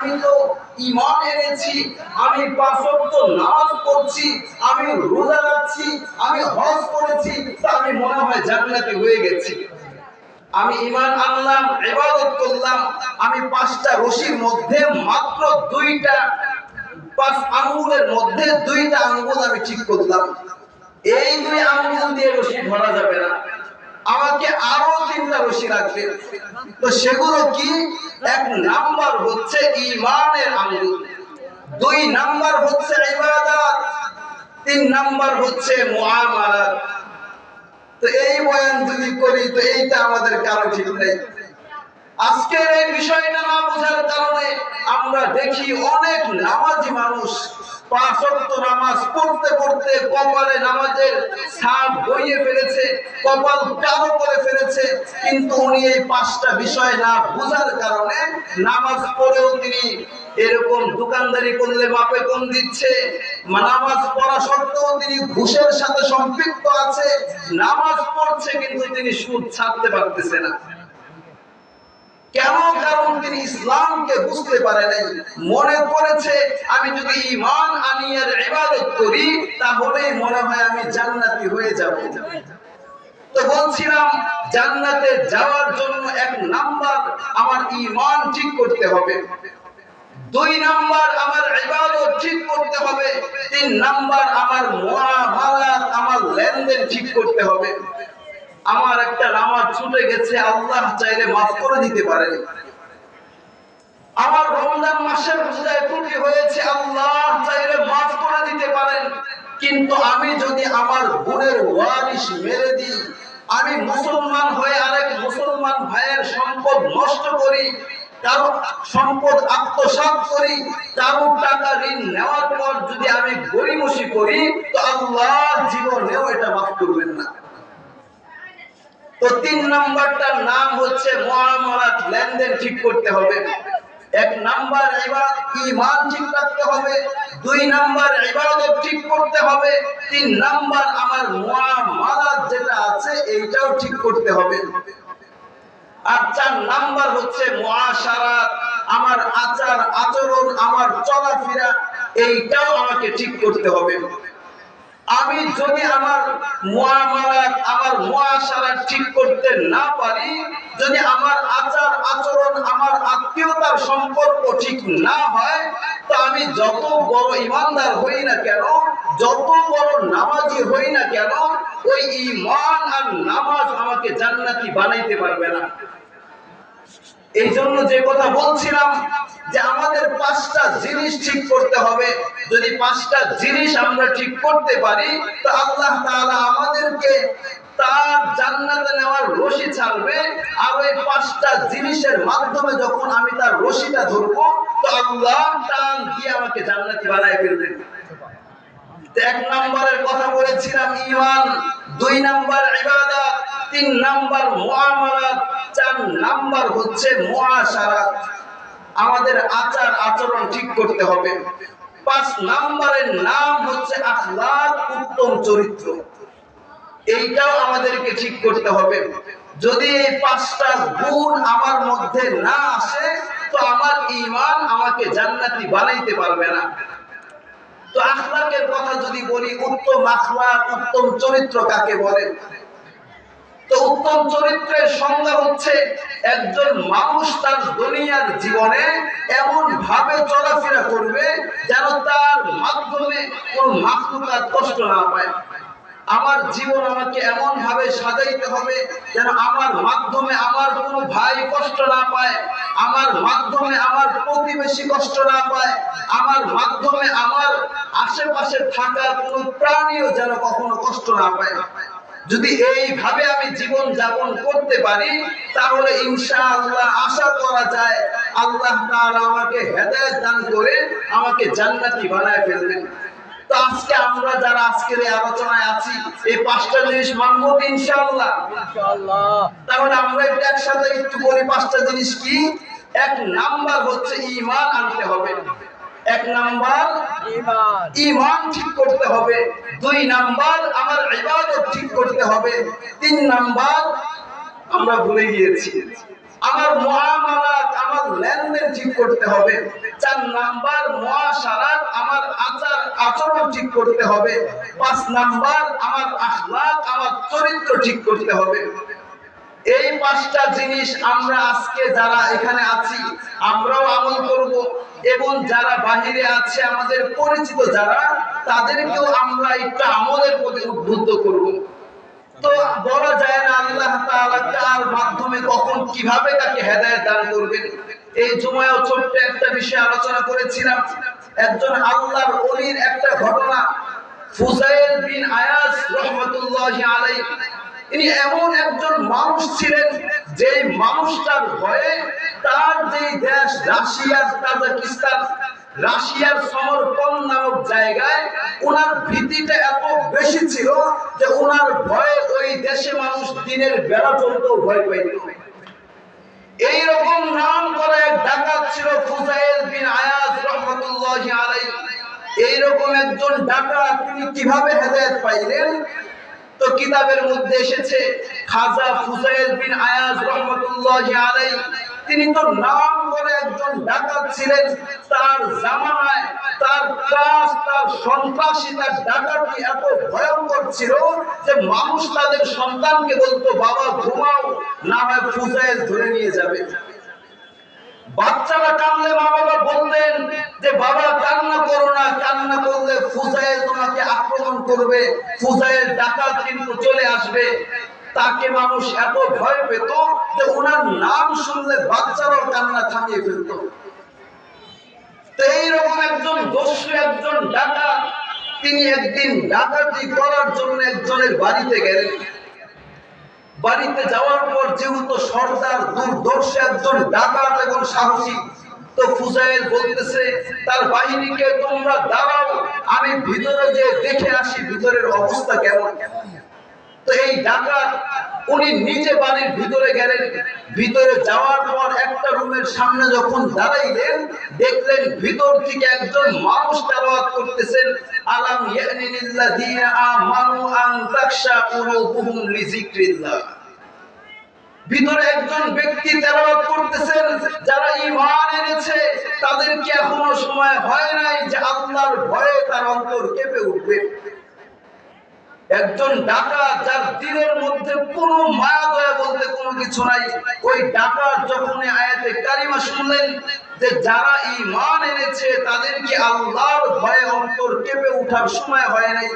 আমি ইমান আমি রোজা রাখছি, আমি হজ করেছি আমি মনে হয় হয়ে গেছি। আমি ইমান আনলাম, ইবাদত করলাম, আমি পাঁচটা রশির মধ্যে মাত্র দুইটা, পাঁচ আঙ্গুলের মধ্যে দুইটা আঙ্গুল আমি ঠিক করলাম। এই দুই আঙ্গুল দিয়ে রশি ধরা যাবে না। আমাকে আরও তিনটা রশি রাখবে। তো সেগুলো কি? এক নাম্বার হচ্ছে ইমানের আঙ্গুল। দুই নাম্বার হচ্ছে ইবাদত। তিন নাম্বার হচ্ছে মুআমালাত। তো এই বয়ান যদি করি, তো এইটা আমাদের কারও ঠিক নেই। আজকের এই বিষয়টা না বোঝার কারণে আমরা দেখি অনেক নামাজি মানুষ নামাজ পড়তে পড়তে নামাজের কপাল করে পাঁচটা বিষয় না বোঝার কারণে নামাজ পড়েও তিনি এরকম দোকানদারি করলে মাপে কম দিচ্ছে। নামাজ পড়া সত্ত্বেও তিনি ঘুষের সাথে সম্পৃক্ত আছে। নামাজ পড়ছে কিন্তু তিনি সুদ ছাড়তে পারতেছে না। কেন কারণ তিনি ইসলামকে বুঝতে পারে নাই? মনে করেছে আমি যদি ইমান আনিয়ার ইবাদত করি, তাহলে মনে হয় আমি জান্নাতি হয়ে যাব। তো বলছিলাম, জান্নাতে যাওয়ার জন্য এক নাম্বার আমার ইমান ঠিক করতে হবে। দুই নাম্বার আমার ইবাদত ঠিক করতে হবে। তিন নাম্বার আমার মুআমালাত আমার লেনদেন ঠিক করতে হবে। আমার একটা নামাজ ছুটে গেছে, আল্লাহ চাইলে মাফ করে দিতে পারেন আমার রমজান মাসের রোজায় ত্রুটি হয়েছে, আল্লাহ চাইলে মাফ করে দিতে পারেন। কিন্তু আমি যদি আমার বোনের ওয়ারিশ মেরে দিই, আমি মুসলমান হয়ে আরেক মুসলমান ভাইয়ের সম্পদ নষ্ট করি, কারও সম্পদ আত্মসাৎ করি, কারও টাকা ঋণ নেওয়ার পর যদি আমি গরিমসি করি, তো আল্লাহ জীবনেও এটা মাফ করবেন না। তো তিন নাম্বারটার নাম হচ্ছে মুআমালাত লেনদেন ঠিক করতে হবে। এক নাম্বার ঠিক রাখতে হবে, দুই নাম্বার ঠিক করতে হবে, তিন নাম্বার আমার যেটা আছে এইটাও ঠিক করতে হবে। আর চার নাম্বার হচ্ছে মুআশারাত আমার আচার আচরণ আমার চলাফেরা, এইটাও আমাকে ঠিক করতে হবে। আমি যদি আমার মুআমালাত আমার মুআশারা ঠিক করতে না পারি, যদি আমার আচার আচরণ, আমার আত্মীয়তার সম্পর্ক ঠিক না হয়, তো আমি যত বড় ইমানদার হই না কেন, যত বড় নামাজি হই না কেন, ওই ঈমান আর নামাজ আমাকে জান্নাতি বানাইতে পারবে না। এই জন্য যে কথা বলছিলাম যে আমাদের পাঁচটা জিনিস ঠিক করতে হবে। যদি পাঁচটা জিনিস আমরা ঠিক করতে পারি, তো আল্লাহ তাআলা আমাদেরকে তার জান্নাতে নেওয়ার রশি ছাড়বে। আর ওই পাঁচটা জিনিসের মাধ্যমে যখন আমি তার রশিটা ধরবো, তো আল্লাহ টান দিয়ে আমাকে জান্নাতি বানায় ফেলবেন এক নম্বরের কথা বলেছিলাম ইমান দুই নাম্বার ইবাদত। তিন নাম্বার মুআমালাত, চার নাম্বার হচ্ছে মুআশারাত। আমাদের আচার আচরণ ঠিক করতে হবে। পাঁচ নাম্বারের নাম হচ্ছে আখলাক, উত্তম চরিত্র। এইটাও আমাদেরকে ঠিক করতে হবে। যদি এই পাঁচটা গুণ আমার মধ্যে না আসে, তো আমার ঈমান আমাকে জান্নাতি বানাইতে পারবে না। তো আখলাকের কথা যদি বলি, উত্তম আখলাক, উত্তম চরিত্র কাকে বলে? তো উত্তম চরিত্রের সংজ্ঞা হচ্ছে, একজন মানুষ তার দুনিয়ার জীবনে এমন ভাবে চলাফেরা করবে যেন তার মাধ্যমে কোন মাখলুকাত কষ্ট না পায়। আমার জীবন আমাকে এমন ভাবে সাজাইতে হবে যেন আমার মাধ্যমে আমার কোনো ভাই কষ্ট না পায়, আমার মাধ্যমে আমার প্রতিবেশী কষ্ট না পায়, আমার মাধ্যমে আমার আশেপাশে থাকা কোনো প্রাণীও যেন কখনো কষ্ট না পায়। যদি এইভাবে আমি জীবন যাপন করতে পারি তাহলে ইনশাআল্লাহ আশা করা যায় আল্লাহ তাআলা আমাকে হেদায়েত দান করে আমাকে জান্নাতি বানায় ফেলবেন। তো আজকে আমরা যারা আজকের এই আলোচনায় আছি এই পাঁচটা জিনিস মানবো ইনশাআল্লাহ। তাহলে আমরা একটু একসাথে একটু বলি পাঁচটা জিনিস কি? এক নাম্বার হচ্ছে ঈমান আনতে হবে। এক নাম্বার ঈমান ঠিক করতে হবে। দুই নাম্বার আমার ইবাদত ঠিক করতে হবে। তিন নাম্বার আমরা ভুলে গিয়েছি। আমার মুআমালাত আমার লেনদেন ঠিক করতে হবে। চার নাম্বার মুআশারাত আমার আচার আচরণ ঠিক করতে হবে। পাঁচ নাম্বার আমার আখলাক, আমার চরিত্র ঠিক করতে হবে। এই পাঁচটা জিনিস আমরা আজকে যারা এখানে আছি, আমরাও আমল করব। এবং যারা বাহিরে আছে, আমাদের পরিচিত যারা, তাদেরকেও আমরা একটু আমলের প্রতি উদ্বুদ্ধ করব। তো বলা যায় না আল্লাহ তাআলা কার মাধ্যমে কখন কীভাবে তাকে হেদায়েত দান করবেন। এই জুমায়ও ছোট্ট একটা বিষয় আলোচনা করেছিলাম। একজন আল্লাহর ওলির একটা ঘটনা। ফুজাইল বিন আয়াস রহমতুল্লাহি আলাইহি। ইনি এমন একজন মানুষ ছিলেন যে মানুষটার ভয়ে তার যে দেশ রাশিয়ার তাজাকিস্তান, রাশিয়ার সমরকন নামক জায়গায় ওনার ভীতিটা এত বেশি ছিল যে ওনার ভয়ে ওই দেশে মানুষ দিনের বেলা চলতেও ভয় পাইত এইরকম নাম করা এক ডাকাত ছিল ফুজাইল বিন আয়াজ রহমতুল্লাহ আলাই এইরকম একজন ডাকাত তিনি কীভাবে হেদায়ত পাইলেন? তো কিতাবের মধ্যে এসেছে, খাজা ফুজাইল বিন আয়াজ রহমতুল্লাহ আলাই তিনি তো নাম করে একজন ডাকাত ছিলেন, তার জামানায়, তার কাজ তার সন্ত্রাসী, তার ডাকাতি এত ভয়ঙ্কর ছিল যে মানুষ তাদের সন্তানকে বলতো, বাবা, ঘুমাও, না হয় ফুজাইল ধরে নিয়ে যাবে। বাচ্চারা কানলে মা বাবা বলতেন যে, বাবা, কান্না করো না, কান্না করলে ফুজাইল তোমাকে আক্রমণ করবে ফুজাইল ডাকাত কিন্তু চলে আসবে। তাকে মানুষ এত ভয় পেত যে ওনার নাম শুনলে বাচ্চারাও কান্না থামিয়ে ফেলত। এইরকম একজন দস্যু, একজন ডাকাত, তিনি একদিন ডাকাতি করার জন্য একজনের বাড়িতে গেলেন। বাড়িতে যাওয়ার পর যেহেতু সর্দার দুর্দর্শ একজন ডাকাত এবং সাহসী, তো ফুজাইল বলতেছে, তার বাহিনীকে তোমরা দাঁড়াও, আমি ভিতরে যে দেখে আসি ভিতরের অবস্থা কেমন। তো এই ডাকাত উনি নিজে বাড়ির ভিতরে গেলেন। ভিতরে যাওয়ার পর একটা রুমের সামনে যখন দাঁড়াইলেন, দেখলেন ভিতর থেকে একজন মানুষ তেলাওয়াত করতেছেন। আলাম ইয়ানিল্লাযীনা আমানু আন তাখশা কুলুবুহুম লিযিকরিল্লাহ। ভিতরে একজন ব্যক্তি তেলাওয়াত করতেছেন, যারা ঈমান এনেছে তাদের কি এখনও সময় হয় নাই যে আল্লাহর ভয়ে তার অন্তর কেঁপে উঠবে। একজন ডাকাত যার দিলের মধ্যে কোনো মায়া দয়া বলতে কোনো কিছু নাই, ওই ডাকাত যখন আয়াতে কারিমা শুনলেন যে যারা ঈমান এনেছে, তাদেরকে আল্লাহর ভয়ে অন্তর কেঁপে ওঠার সময় হয় নাই।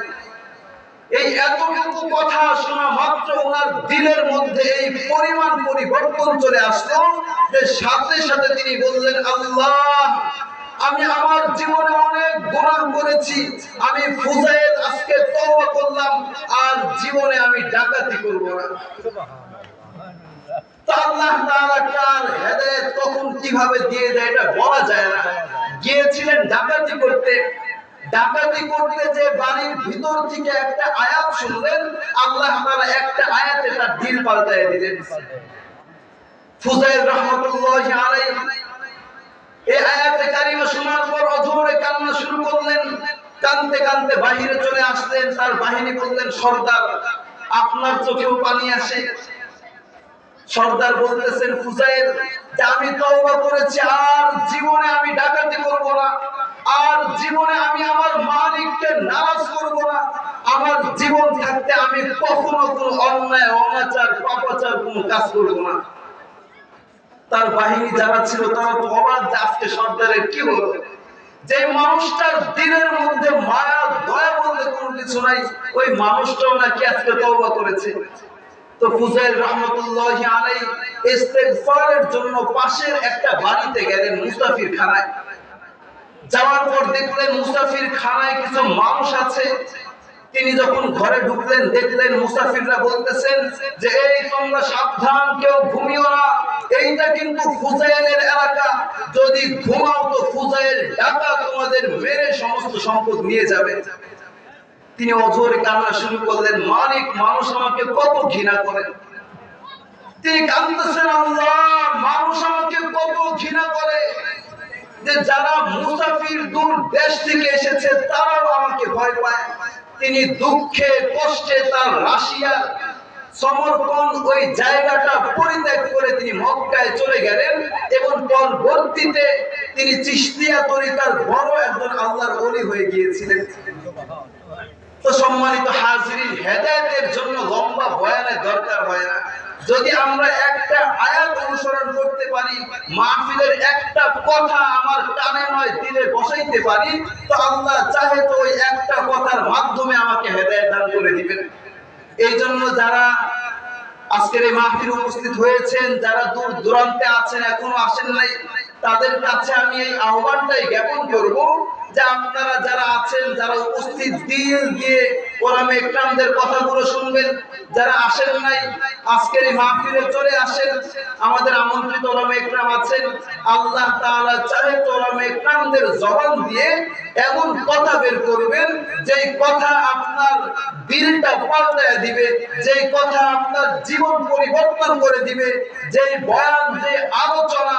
এই এতটুকু কথা শোনা মাত্র ওনার দিলের মধ্যে এই পরিমাণ পরিবর্তন চলে আসলো যে সাথে সাথে তিনি বললেন, আল্লাহ আমি আমার জীবনে অনেক গুনাহ করেছি। আমি ফুজাইল আজকে তওবা করলাম, আর জীবনে আমি ডাকাতি করব না। আল্লাহ তাআলা কার হেদায়েত কীভাবে দিয়ে দেয় এটা বলা যায় না। গিয়েছিলেন ডাকাতি করতে। ডাকাতি করতে যে বাড়ির ভিতর থেকে একটা আয়াত শুনলেন, আল্লাহ তাআলা একটা আয়াতে তার দিল পাল্টায় দিলেন। ফুজাইল রহমাতুল্লাহি আলাইহি এই আয়াতে কারিমা শোনার পর অধরে কান্না শুরু করলেন। কানতে কানতে বাহিরে চলে আসলেন, তার বাহিনী বললেন, সর্দার, আপনার চোখেও পানি আসে। সর্দার বলতেছেন আমি তওবা করেছি, আর জীবনে আমি ডাকাতি করব না। আর জীবনে আমি আমার মালিককে নারাজ করব না। আমার জীবন থাকতে আমি কখনো কোনো অন্যায়, অনাচার, পাপাচার কোনো কাজ করব না। তার বাহিনী যারা ছিল তারা তো অবাক যে আজকে সর্দারের কি হলো? যে মানুষটার দিনের মধ্যে মায়া, দয়া বলতে কোনো কিছু নাই, ওই মানুষটাও নাকি আজকে তওবা করেছে। তো ফুজাইল রহমতুল্লাহ আলাই ইস্তেগফারের জন্য পাশের একটা বাড়িতে গেলেন মুস্তাফির খানায়। যাওয়ার পর দেখলেন মুস্তাফির খানায় কিছু মানুষ আছে। তিনি যখন ঘরে ঢুকলেন, দেখলেন মুসাফিররা বলতেছেন যে, এই তোমরা সাবধান, কেউ ঘুমিও না। এইটা কিন্তু ফুজাইলের এলাকা। যদি ঘুমাও তো ফুজাইল ঢাকা তোমাদের মেরে সমস্ত সম্পদ নিয়ে যাবে। তিনি অজরে কান্না শুরু করলেন, মালিক, মানুষ আমাকে কত ঘৃণা করে। তিনি কাঁদতেছেন, আল্লাহ, মানুষ আমাকে কত ঘৃণা করে যে, যারা মুসাফির দূর দেশ থেকে এসেছে, তারাও আমাকে ভয় পায়। তিনি দুঃখে কষ্টে তার রাশিয়া, সমর্পণ ওই জায়গাটা পরিত্যাগ করে তিনি মক্কায় চলে গেলেন এবং পরবর্তীতে তিনি চিশতিয়া তরিকার বড় একজন আল্লাহর ওলি হয়ে গিয়েছিলেন। তো সম্মানিত হাজিরিন, হেদায়েতের জন্য লম্বা বয়ানের দরকার হয় না। যদি আমরা একটা আয়াত অনুসরণ করতে পারি, মাহফিলের একটা কথা আমার কানে নয়, দিলে বসাইতে পারি, তো আল্লাহ চাহে তো ওই একটা কথার মাধ্যমে আমাকে হেদায় দান করে দিবেন। এই জন্য যারা আজকের এই মাহফিল উপস্থিত হয়েছেন, যারা দূর দূরান্তে আছেন, এখনও আসেন নাই, তাদের কাছে আমি এই আহ্বানটাই জ্ঞাপন করব যে আপনারা যারা আছেন, যারা উপস্থিত দিয়ে দিয়ে ওরা একরামদের কথাগুলো শুনবেন যারা আসেন নাই, আজকের মাহফিলে চলে আসেন। আমাদের আমন্ত্রিত ওরামে একরাম আছেন। আল্লাহ তাআলা চাহে তো ওরামে একরামদের জবান দিয়ে এমন কথা বের করবেন, যেই কথা আপনার দিলটা পাল্টায় দিবে, যেই কথা আপনার জীবন পরিবর্তন করে দিবে, যেই বয়ান যে আলোচনা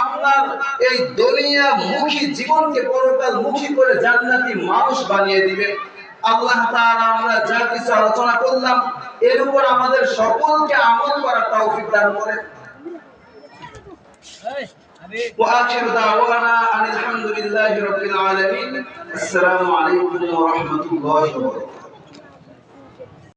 আপনার এই দুনিয়া মুখী জীবনকে পরকাল মুখী করে জান্নাতি মানুষ বানিয়ে দিবে। আল্লাহ তাআলা আমরা যা কিছু আলোচনা করলাম এর উপর আমাদের সকলকে আমল করার তৌফিক দান করেন وآخر دعوانا أن الحمد لله رب العالمين السلام عليكم ورحمة الله وبركاته